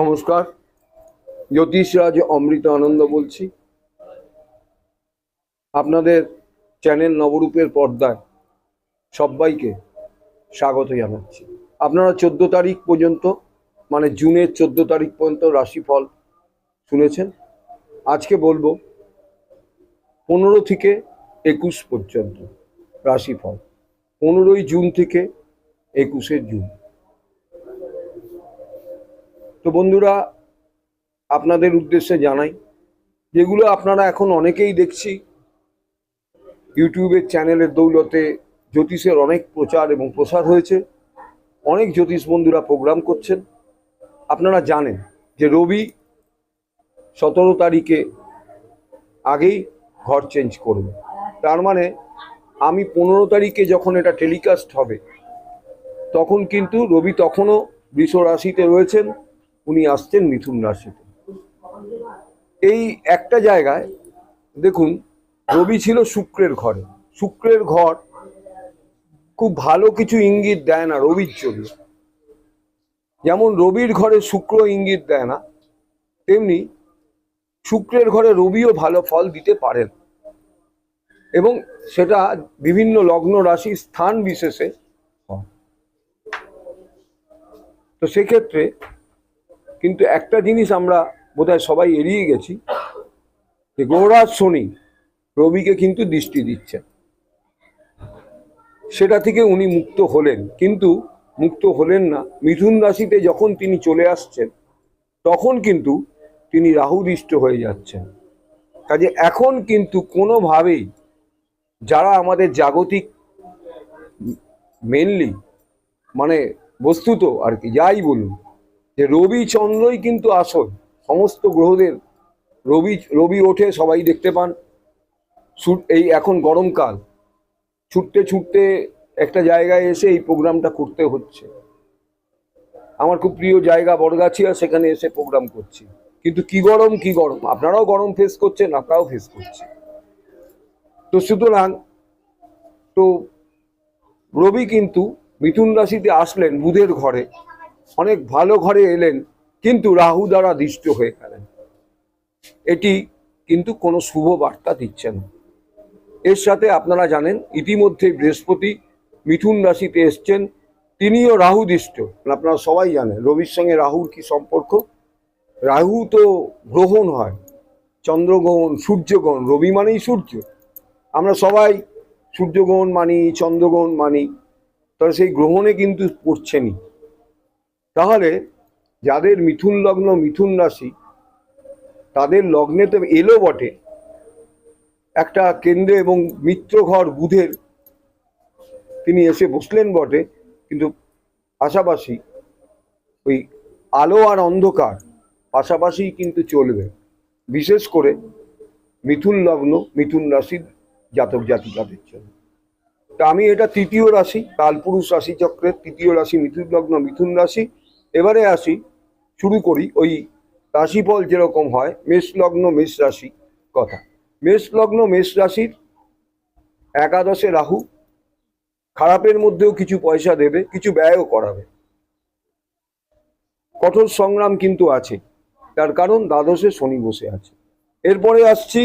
নমস্কার জ্যোতিষরাজ অমৃত আনন্দ বলছি। আপনাদের চ্যানেল নবরূপের পর্দায় সবাইকে স্বাগত জানাচ্ছি। আপনারা চোদ্দ তারিখ পর্যন্ত মানে জুনের চোদ্দ তারিখ পর্যন্ত রাশিফল শুনেছেন। আজকে বলব, পনেরো থেকে একুশ পর্যন্ত রাশিফল। পনেরোই জুন থেকে একুশে জুন। তো বন্ধুরা, আপনাদের উদ্দেশ্যে জানাই, যেগুলো আপনারা এখন অনেকেই দেখছি, ইউটিউবের চ্যানেলের দৌলতে জ্যোতিষের অনেক প্রচার এবং প্রসার হয়েছে, অনেক জ্যোতিষ বন্ধুরা প্রোগ্রাম করছেন, আপনারা জানেন যে রবি সতেরো তারিখে আগেই ঘর চেঞ্জ করবে। তার মানে আমি পনেরো তারিখে যখন এটা টেলিকাস্ট হবে, তখন কিন্তু রবি তখনও বৃষ রাশিতে রয়েছেন উনি আসছেন মিথুন রাশিতে এই একটা জায়গায়, দেখুন, রবি ছিল শুক্রের ঘরে। শুক্রের ঘর খুব ভালো কিছু ইঙ্গিত দেয় না রবির জন্য। যেমন রবির ঘরে শুক্র ইঙ্গিত দেয় না, তেমনি শুক্রের ঘরে রবিও ভালো ফল দিতে পারেন। এবং সেটা বিভিন্ন লগ্ন রাশি স্থান বিশেষে তো সেক্ষেত্রে কিন্তু একটা জিনিস আমরা বোধহয় সবাই এড়িয়ে গেছি যে গৌরাজ শনি রবিকে কিন্তু দৃষ্টি দিচ্ছেন। সেটা থেকে উনি মুক্ত হলেন। কিন্তু মুক্ত হলেন না। মিথুন রাশিতে যখন তিনি চলে আসছেন, তখন কিন্তু তিনি রাহুদৃষ্ট হয়ে যাচ্ছেন। কাজে এখন কিন্তু কোনোভাবেই যারা আমাদের জাগতিক মেনলি মানে বস্তুত আর কি, যাই বলুন যে রবি চন্দ্রই কিন্তু আসল, সমস্ত গ্রহদের। রবি রবি ওঠে, সবাই দেখতে পান। এই এখন গরমকাল। ছুটতে ছুটতে একটা জায়গায় এসে এই প্রোগ্রামটা করতে হচ্ছে। আমার খুব প্রিয় জায়গা বড়গাছিয়া সেখানে এসে প্রোগ্রাম করছি। কিন্তু কি গরম কি গরম? আপনারাও গরম ফেস করছেন, আপনারাও ফেস করছে তো সুতরাং, তো রবি কিন্তু মিথুন রাশিতে আসলেন বুধের ঘরে। অনেক ভালো ঘরে এলেন, কিন্তু রাহু দ্বারা দৃষ্ট হয়ে গেলেন। এটি কিন্তু কোনো শুভ বার্তা দিচ্ছে না। এর সাথে আপনারা জানেন, ইতিমধ্যে বৃহস্পতি মিথুন রাশিতে এসছেন, তিনিও রাহু দৃষ্ট। আপনারা সবাই জানেন, রবির সঙ্গে রাহুর কি সম্পর্ক? রাহু তো গ্রহণ হয়, চন্দ্রগ্রহণ, সূর্যগ্রহণ, রবি মানেই সূর্য। আমরা সবাই সূর্যগ্রহণ মানি, চন্দ্রগ্রহণ মানি, তবে সেই গ্রহণে কিন্তু পড়ছেনই তাহলে যাদের মিথুন লগ্ন, মিথুন রাশি, তাদের লগ্নে তো এলো বটে। একটা কেন্দ্রে এবং মিত্র ঘর বুধের তিনি এসে বসলেন বটে, কিন্তু পাশাপাশি ওই আলো আর অন্ধকার পাশাপাশি কিন্তু চলবে। বিশেষ করে মিথুন লগ্ন, মিথুন রাশির জাতক জাতিকাদের জন্য। তা আমি এটা তৃতীয় রাশি, কালপুরুষ রাশি চক্রের তৃতীয় রাশি মিথুন লগ্ন, মিথুন রাশি। এবারে আসি, শুরু করি ওই রাশিফল যেরকম হয়, মেষ লগ্ন, মেষ রাশি কথা। মেষ লগ্ন, মেষ রাশির একাদশে রাহু, খারাপের মধ্যেও কিছু পয়সা দেবে, কিছু ব্যয়ও করাবে। কঠোর সংগ্রাম কিন্তু আছে, তার কারণ দ্বাদশে শনি বসে আছে। এরপরে আসছি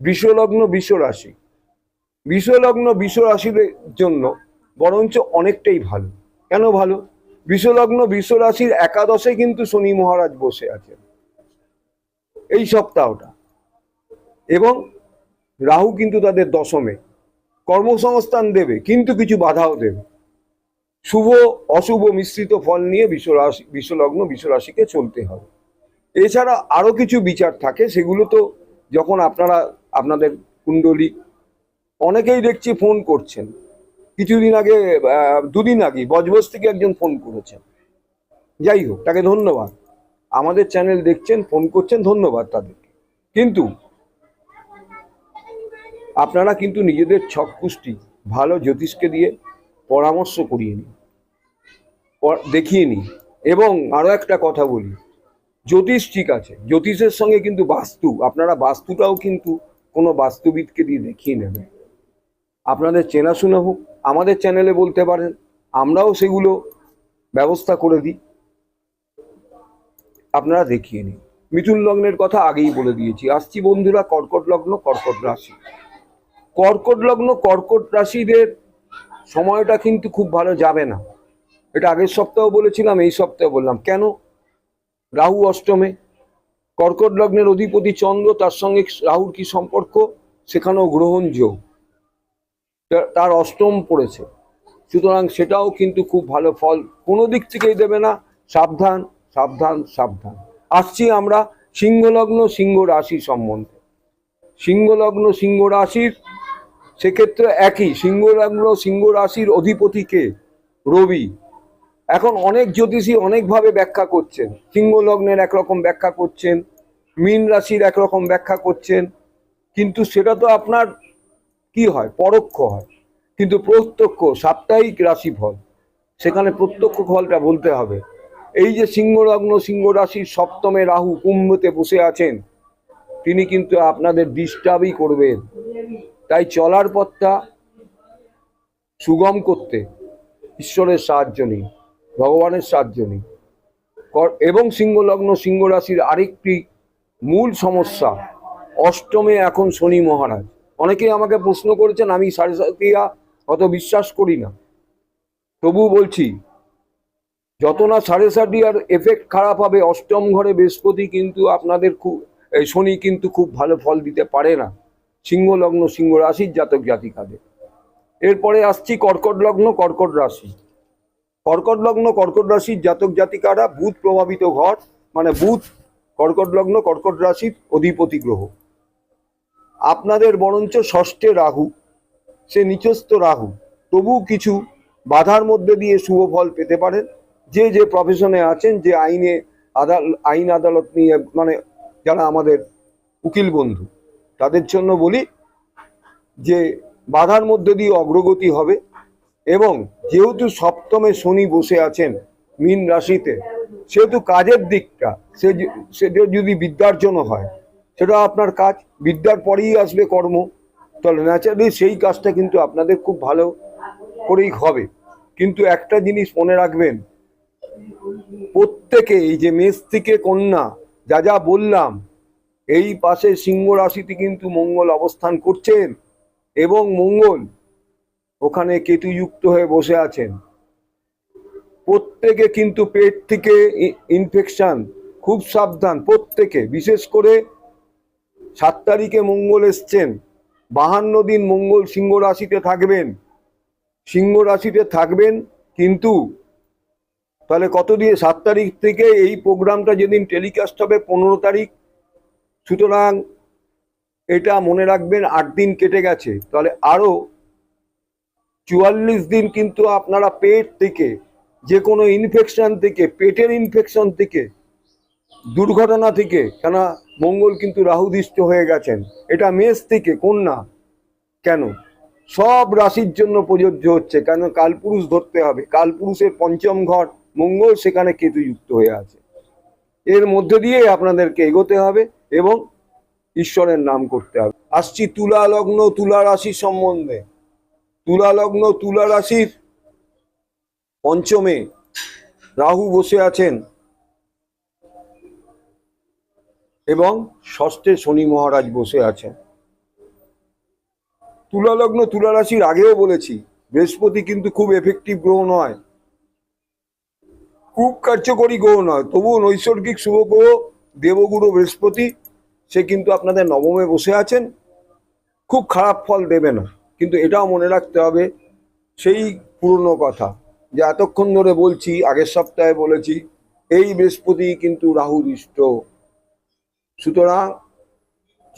বিশ্বলগ্ন বিশ্ব রাশি। বিশ্বলগ্ন বিশ্ব রাশির জন্য বরঞ্চ অনেকটাই ভালো। কেন ভালো? বিশ্বলগ্ন বিশ্ব রাশির একাদশে কিন্তু শনি মহারাজ বসে আছেন। এই সপ্তাহটা। এবং রাহু কিন্তু তাদের দশমে। কর্মসংস্থান দেবে, কিন্তু কিছু বাধাও দেবে। শুভ, অশুভ মিশ্রিত ফল নিয়ে বিশ্বরাশি, বিশ্বলগ্ন বিশ্বরাশিকে চলতে হবে। এছাড়া আরও কিছু বিচার থাকে, সেগুলো তো যখন আপনারা, আপনাদের কুণ্ডলী, অনেকেই দেখছি ফোন করছেন। কিছুদিন আগে দুদিন আগে বজবজ থেকে একজন ফোন করেছেন। যাই হোক, তাকে ধন্যবাদ। আমাদের চ্যানেল দেখছেন, ফোন করছেন, ধন্যবাদ তাদেরকে। কিন্তু আপনারা কিন্তু নিজেদের ছক কুষ্টি ভালো জ্যোতিষকে দিয়ে পরামর্শ করিয়ে নিন। দেখিয়ে নিন। এবং আরও একটা কথা বলি, জ্যোতিষ ঠিক আছে, জ্যোতিষের সঙ্গে কিন্তু বাস্তু, আপনারা বাস্তুটাও কিন্তু কোনো বাস্তুবিদকে দিয়ে দেখিয়ে নেবেন। আপনাদের চেনাশোনা হোক আমাদের চ্যানেলে বলতে পারেন, আমরাও সেগুলো ব্যবস্থা করে দিই। আপনারা দেখিয়ে নিন। মিথুন লগ্নের কথা আগেই বলে দিয়েছি। আসছি বন্ধুরা, কর্কট লগ্ন, কর্কট রাশি। কর্কট লগ্ন, কর্কট রাশিদের সময়টা কিন্তু খুব ভালো যাবে না। এটা আগের সপ্তাহ বলেছিলাম, এই সপ্তাহে বললাম। কেন? রাহু অষ্টমে। কর্কট লগ্নের অধিপতি চন্দ্র, তার সঙ্গে রাহুর কি সম্পর্ক? সেখানেও গ্রহণ যোগ। তা- তার অষ্টম পড়েছে। সুতরাং সেটাও কিন্তু খুব ভালো ফল। কোনো দিক থেকেই দেবে না। সাবধান সাবধান সাবধান। আসছি আমরা সিংহলগ্ন সিংহ রাশি সম্বন্ধে। সিংহলগ্ন সিংহ রাশির সেক্ষেত্রে একই। সিংহলগ্ন সিংহ রাশির অধিপতি কে? রবি। এখন অনেক জ্যোতিষী অনেকভাবে ব্যাখ্যা করছেন। সিংহ লগ্নের একরকম ব্যাখ্যা করছেন। মীন রাশির একরকম ব্যাখ্যা করছেন। কিন্তু সেটা তো আপনার কি হয়? পরোক্ষ হয়। কিন্তু প্রত্যক্ষ, সাপ্তাহিক রাশিফল, সেখানে প্রত্যক্ষ ফলটা বলতে হবে। এই যে সিংহলগ্ন সিংহ রাশির সপ্তমে রাহু কুম্ভতে বসে আছেন, তিনি কিন্তু আপনাদের ডিস্টার্বই করবেন। তাই চলার পথটা সুগম করতে ঈশ্বরের সাহায্য নিন, ভগবানের সাহায্য কর- এবং সিংহলগ্ন সিংহ রাশির আরেকটি মূল সমস্যা, অষ্টমে এখন শনি মহারাজ। অনেকেই আমাকে প্রশ্ন করেছেন, আমি সাড়ে সাতিয়া অত বিশ্বাস করি না। তবু বলছি, যত না সাড়ে সাতিয়ার এফেক্ট খারাপ হবে, অষ্টম ঘরে বৃহস্পতি কিন্তু আপনাদের খুব শনি কিন্তু খুব ভালো ফল দিতে পারে না। সিংহ লগ্ন, সিংহ রাশির জাতক জাতিকাদের। এরপরে আসছি কর্কট লগ্ন, কর্কট রাশি। কর্কট লগ্ন, কর্কট রাশির জাতক জাতিকারা বুধ প্রভাবিত ঘর মানে বুধ, কর্কট লগ্ন, কর্কট রাশির অধিপতি গ্রহ। আপনাদের বরঞ্চ ষষ্ঠে রাহু, সে নিচস্থ রাহু। তবু কিছু বাধার মধ্যে দিয়ে শুভ ফল পেতে পারেন। যে যে প্রফেশনে আছেন, যে আইনে আদাল, আইন আদালত নিয়ে মানে যারা আমাদের উকিল বন্ধু, তাদের জন্য বলি যে বাধার মধ্যে দিয়ে অগ্রগতি হবে এবং যেহেতু সপ্তমে শনি বসে আছেন মীন রাশিতে, সেহেতু কাজের দিকটা, সে যদি বিদ্যার্জন হয় সেটা আপনার কাজ। বিদ্যার পরেই আসবে কর্ম। তাহলে ন্যাচারালি সেই কাজটা কিন্তু আপনাদের খুব ভালো করেই হবে। কিন্তু একটা জিনিস মনে রাখবেন, প্রত্যেকে এই যে মেষ থেকে কন্যা, যা যা বললাম, এই পাশে সিংহ রাশিতে কিন্তু মঙ্গল অবস্থান করছেন এবং মঙ্গল ওখানে কেতুযুক্ত হয়ে বসে আছেন। প্রত্যেকে কিন্তু পেট থেকে ইনফেকশন খুব সাবধান, প্রত্যেকে। বিশেষ করে সাত তারিখে মঙ্গল এসছেন। বাহান্ন দিন মঙ্গল সিংহ রাশিতে থাকবেন। সিংহ রাশিতে থাকবেন, কিন্তু তাহলে কত দিয়ে? সাত তারিখ থেকে এই প্রোগ্রামটা যেদিন টেলিকাস্ট হবে, পনেরো তারিখ। সুতরাং এটা মনে রাখবেন, আট দিন কেটে গেছে। তাহলে আরও চুয়াল্লিশ দিন কিন্তু আপনারা পেট থেকে যে কোনো ইনফেকশন থেকে, পেটের ইনফেকশন থেকে, দুর্ঘটনা থেকে কেন মঙ্গল কিন্তু রাহুদিষ্ট হয়ে গেছেন। এটা মেষ থেকে, কন্যা। কেন? সব রাশির জন্য প্রযোজ্য হচ্ছে, কেন কালপুরুষ ধরতে হবে। কালপুরুষের পঞ্চম ঘর, মঙ্গল সেখানে কেতুযুক্ত হয়ে আছে। এর মধ্যে দিয়ে আপনাদেরকে এগোতে হবে এবং ঈশ্বরের নাম করতে হবে। আসছি তুলা লগ্ন, তুলা রাশি সম্বন্ধে। তুলা লগ্ন, তুলা রাশির পঞ্চমে রাহু বসে আছেন। এবং ষষ্ঠে শনি মহারাজ বসে আছেন। তুলা লগ্ন তুলা রাশির আগেও বলেছি, বৃহস্পতি কিন্তু খুব এফেক্টিভ গ্রহ নয়। খুব কার্যকরী গ্রহ নয়। তবুও নৈসর্গিক শুভ গ্রহ দেবগুরু বৃহস্পতি, সে কিন্তু আপনাদের নবমে বসে আছেন। খুব খারাপ ফল দেবে না, কিন্তু এটাও মনে রাখতে হবে, সেই পুরনো কথা। যে এতক্ষণ ধরে বলছি, আগের সপ্তাহে বলেছি, এই বৃহস্পতি কিন্তু রাহুদৃষ্ট সুতরাং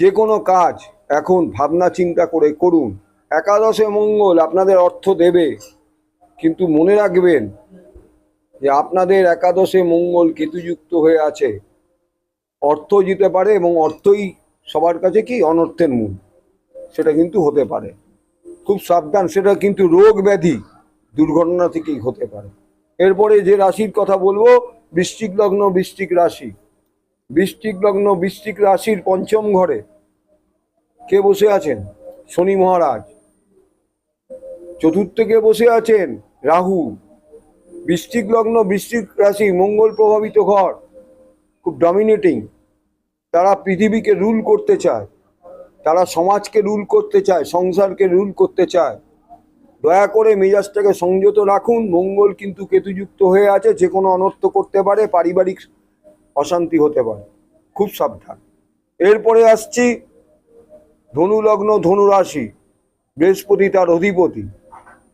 যে কোনো কাজ এখন ভাবনা চিন্তা করে করুন। একাদশে মঙ্গল আপনাদের অর্থ দেবে। কিন্তু মনে রাখবেন যে আপনাদের একাদশে মঙ্গল কেতুযুক্ত হয়ে আছে। অর্থ দিতে পারে এবং অর্থই সবার কাছে কি? অনর্থের মূল। সেটা কিন্তু হতে পারে। খুব সাবধান, সেটা কিন্তু রোগ ব্যাধি দুর্ঘটনা থেকেই হতে পারে। এরপরে যে রাশির কথা বলব, বৃশ্চিক লগ্ন, বৃশ্চিক রাশি। বৃশ্চিক লগ্ন বৃশ্চিক রাশির পঞ্চম ঘরে কে বসে আছেন? শনি মহারাজ। চতুর্থে কে বসে আছেন? রাহু। বৃশ্চিক লগ্ন বৃশ্চিক রাশি মঙ্গল প্রভাবিত ঘর। খুব ডমিনেটিং তারা পৃথিবীকে রুল করতে চায়। তারা সমাজকে রুল করতে চায়, সংসারকে রুল করতে চায়। দয়া করে মেজাজটাকে সংযত রাখুন। মঙ্গল কিন্তু কেতুযুক্ত হয়ে আছে, যে কোনো অনর্থ করতে পারে, পারিবারিক অশান্তি হতে পারে। খুব সাবধান। এরপরে আসছি ধনু লগ্ন ধনু রাশি বৃহস্পতি তার অধিপতি।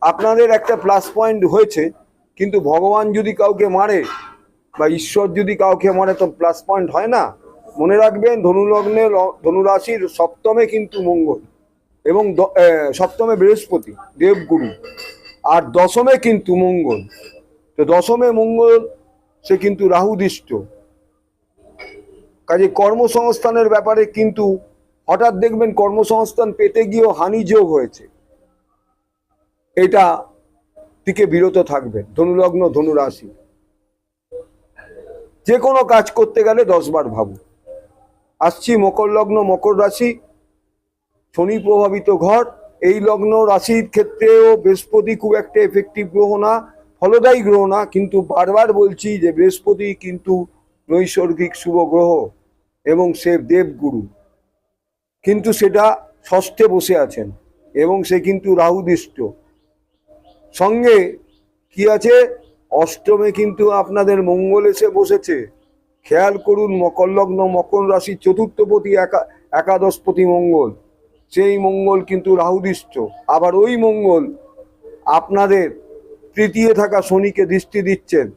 আপনাদের একটা প্লাস পয়েন্ট হয়েছে, কিন্তু ভগবান যদি কাউকে মারে বা ঈশ্বর যদি কাউকে মারে, তো প্লাস পয়েন্ট হয় না। মনে রাখবেন ধনু লগ্নে ল- ধনু রাশির সপ্তমে কিন্তু মঙ্গল এবং সপ্তমে বৃহস্পতি, দেবগুরু। আর দশমে কিন্তু মঙ্গল। তো দশমে মঙ্গল, সে কিন্তু রাহুদিষ্ট। কাজে কর্মসংস্থানের ব্যাপারে কিন্তু হঠাৎ দেখবেন কর্মসংস্থান পেতে গিয়েও হানিযোগ হয়েছে। এটা থেকে বিরত থাকবেন। ধনুলগ্ন, ধনুরাশি। যে কোনো কাজ করতে গেলে দশবার ভাবুন। আসছি মকর লগ্ন, মকর রাশি। শনি প্রভাবিত ঘর। এই লগ্ন রাশির ক্ষেত্রেও বৃহস্পতি খুব একটা এফেক্টিভ গ্রহ না, ফলদায়ী গ্রহ না, কিন্তু বারবার বলছি যে বৃহস্পতি কিন্তু নৈসর্গিক শুভ গ্রহ এবং সে দেবগুরু। কিন্তু সেটা ষষ্ঠে বসে আছেন এবং সে কিন্তু রাহুদিষ্ট। সঙ্গে কি আছে? অষ্টমে কিন্তু আপনাদের মঙ্গল এসে বসেছে। খেয়াল করুন, মকর লগ্ন, মকর রাশির চতুর্থপতি, একা, একাদশপতি মঙ্গল। সেই মঙ্গল কিন্তু রাহুদিষ্ট। আবার ওই মঙ্গল আপনাদের তৃতীয় থাকা শনিকে দৃষ্টি দিচ্ছেন।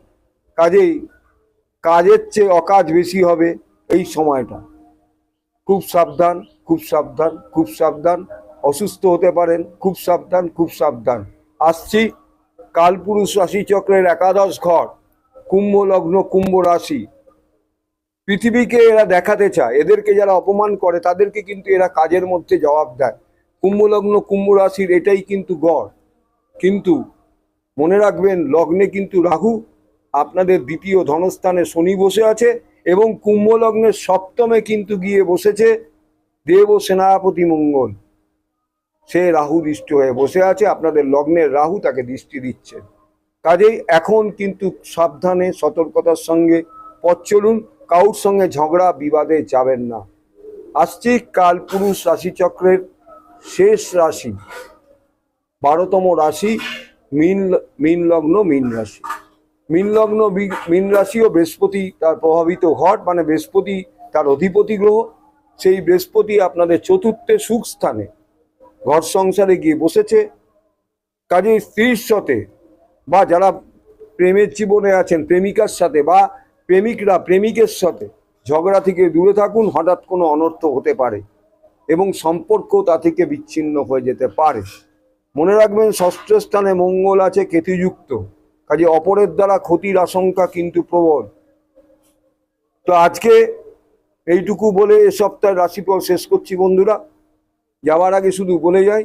কাজেই কাজের চেয়ে অকাজ বেশি হবে এই সময়টা। খুব সাবধান খুব সাবধান খুব সাবধান। অসুস্থ হতে পারেন, খুব সাবধান খুব সাবধান। আসছি কালপুরুষ রাশি চক্রের একাদশ ঘর, কুম্ভ লগ্ন, কুম্ভ রাশি। পৃথিবীকে এরা দেখাতে চায়, এদেরকে যারা অপমান করে, তাদেরকে কিন্তু এরা কাজের মধ্যে জবাব দেয়। কুম্ভ লগ্ন, কুম্ভ রাশির এটাই কিন্তু গড়। কিন্তু মনে রাখবেন, লগ্নে কিন্তু রাহু আপনাদের দ্বিতীয় ধনস্থানে শনি বসে আছে এবং কুম্ভ লগ্নের সপ্তমে কিন্তু গিয়ে বসেছে দেব সেনাপতি মঙ্গল। সে রাহু দৃষ্ট হয়ে বসে আছে, আপনাদের লগ্নের রাহু তাকে দৃষ্টি দিচ্ছে। কাজেই এখন কিন্তু সাবধানে, সতর্কতার সঙ্গে পথ চলুন কাউর সঙ্গে ঝগড়া, বিবাদে যাবেন না। আসছি কাল পুরুষ রাশিচক্রের শেষ রাশি, বারোতম রাশি, মিন মিন লগ্ন, মিন রাশি। মিন লগ্ন মিন রাশি ও বৃহস্পতি তার প্রভাবিত ঘট মানে বৃহস্পতি তার অধিপতি গ্রহ। সেই বৃহস্পতি আপনাদের চতুর্থে সুখ স্থানে, ঘর সংসারে গিয়ে বসেছে। কাজে স্ত্রীর সাথে বা যারা প্রেমের জীবনে আছেন, প্রেমিকার সাথে বা প্রেমিকরা প্রেমিকের সাথে ঝগড়া থেকে দূরে থাকুন, হঠাৎ কোনো অনর্থ হতে পারে এবং সম্পর্ক তা থেকে বিচ্ছিন্ন হয়ে যেতে পারে। মনে রাখবেন, ষষ্ঠ স্থানে মঙ্গল আছে, কেতুযুক্ত। কাজে অপরের দ্বারা ক্ষতির আশঙ্কা কিন্তু প্রবল। তো আজকে এইটুকু বলে এ সপ্তাহের রাশিফল শেষ করছি বন্ধুরা। যাওয়ার আগে শুধু বলে যাই,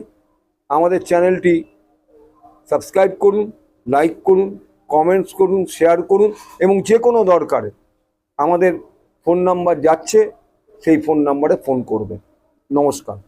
আমাদের চ্যানেলটি সাবস্ক্রাইব করুন, লাইক করুন, কমেন্টস করুন, শেয়ার করুন এবং যে কোনো দরকারে আমাদের ফোন নাম্বার যাচ্ছে, সেই ফোন নাম্বারে ফোন করবেন। নমস্কার।